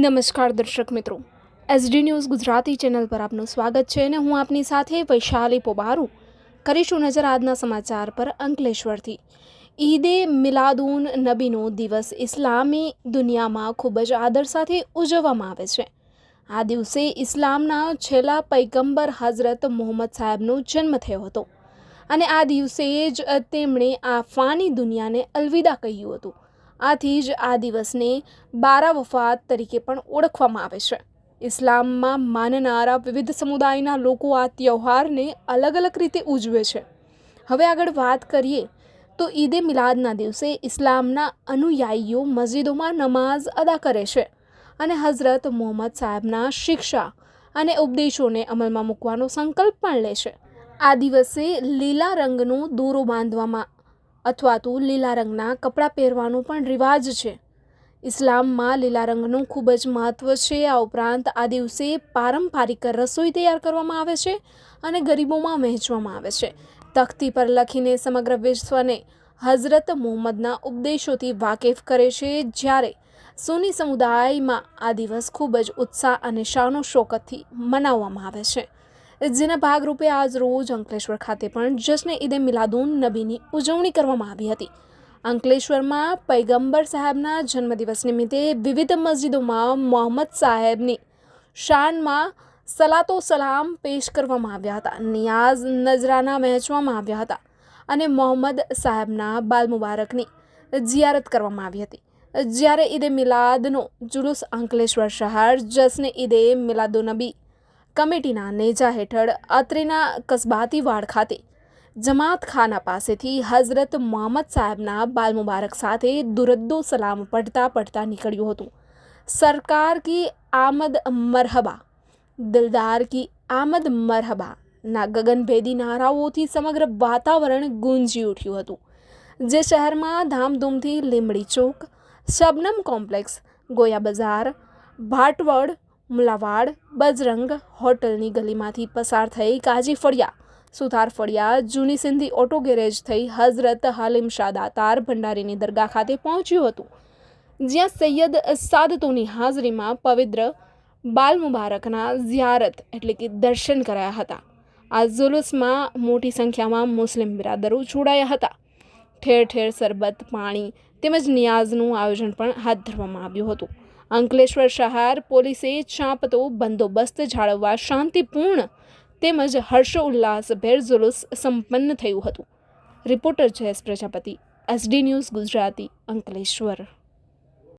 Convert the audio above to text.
નમસ્કાર દર્શક મિત્રો. એસડી ન્યૂઝ ગુજરાતી ચેનલ પર આપનું સ્વાગત છે અને હું આપની સાથે વૈશાલી પોબારુ. કરીશું નજર આજના સમાચાર પર અંકલેશ્વરથી. ઈદે મિલાદુન નબીનો દિવસ ઇસ્લામી દુનિયામાં ખૂબ જ આદર સાથે ઉજવવામાં આવે છે. આ દિવસે ઇસ્લામના છેલ્લા પૈગંબર હઝરત મોહમ્મદ સાહેબનો જન્મ થયો હતો. અને આ દિવસે જ તેમણે આ ફાની દુનિયાને અલવિદા કહ્યું હતું. આથી જ આ દિવસને બારા વફાત તરીકે પણ ઓળખવામાં આવે છે. ઇસ્લામમાં માનનારા વિવિધ સમુદાયના લોકો આ તહેવારને અલગ અલગ રીતે ઉજવે છે. હવે આગળ વાત કરીએ તો ઈદે મિલાદના દિવસે ઇસ્લામના અનુયાયીઓ મસ્જિદોમાં નમાઝ અદા કરે છે અને હઝરત મોહમ્મદ સાહેબના શિક્ષા અને ઉપદેશોને અમલમાં મૂકવાનો સંકલ્પ પણ લે છે. આ દિવસે લીલા રંગનો દોરો બાંધવામાં અથવા તો લીલા રંગના કપડાં પહેરવાનો પણ રિવાજ છે. ઇસ્લામમાં લીલા રંગનું ખૂબ જ મહત્ત્વ છે. આ ઉપરાંત આ દિવસે પારંપરિક રસોઈ તૈયાર કરવામાં આવે છે અને ગરીબોમાં વહેંચવામાં આવે છે. તખ્તી પર લખીને સમગ્ર વિશ્વને હઝરત મોહમ્મદના ઉપદેશોથી વાકેફ કરે છે જ્યારે સુની સમુદાયમાં આ દિવસ ખૂબ જ ઉત્સાહ અને શાનો શોકતથી મનાવવામાં આવે છે. જેના ભાગરૂપે આજ રોજ અંકલેશ્વર ખાતે પણ જશ્ન ઈદે મિલાદુન નબીની ઉજવણી કરવામાં આવી હતી. અંકલેશ્વરમાં પૈગંબર સાહેબના જન્મદિવસ નિમિત્તે વિવિધ મસ્જિદોમાં મોહમ્મદ સાહેબની શાનમાં સલાતો સલામ પેશ કરવામાં આવ્યા હતા. નિયાઝ નજરાના વહેંચવામાં આવ્યા હતા અને મોહમ્મદ સાહેબના બાલ મુબારકની જિયારત કરવામાં આવી હતી. જ્યારે ઈદે મિલાદનો જુલુસ અંકલેશ્વર શહેર, જશ્ન ઈદે મિલાદુનબી કમિટીના નેજા હેઠળ અત્રેના કસબાતીવાડ ખાતે જમાત ખાના પાસેથી હઝરત મોહમ્મદ સાહેબના બાલ મુબારક સાથે દુરદ્દો સલામ પડતા પડતા નીકળ્યું હતું. સરકાર કી આમદ મરહબા, દિલદાર કી આમદ મરહબા ના ગગનભેદી નારાઓથી સમગ્ર વાતાવરણ ગુંજી ઉઠ્યું હતું. જે શહેરમાં ધામધૂમથી લીમડી ચોક, શબનમ કોમ્પ્લેક્સ, ગોયા બજાર, ભાટવડ મુલાવાડ, બજરંગ હોટલની ગલીમાંથી પસાર થઈ કાજી ફળિયા, સુથાર ફળિયા, જૂની સિંધી ઓટો ગેરેજ થઈ હઝરત હાલિમ શાહ દાતાર ભંડારીની દરગાહ ખાતે પહોંચ્યું હતું, જ્યાં સૈયદ સાદતોની હાજરીમાં પવિત્ર બાલ મુબારકના ઝિયારત એટલે કે દર્શન કરાયા હતા. આ જુલુસમાં મોટી સંખ્યામાં મુસ્લિમ બિરાદરો જોડાયા હતા. ઠેર ઠેર સરબત, પાણી તેમજ નિયાઝનું આયોજન પણ હાથ ધરવામાં આવ્યું હતું. અંકલેશ્વર શહેર પોલીસે ચાંપતો બંદોબસ્ત જાળવવા શાંતિપૂર્ણ તેમજ હર્ષોલ્લાસભેર જુલુસ સંપન્ન થયું હતું. Reporter Jayesh Prajapati, SD news Gujarati, Ankleshwar.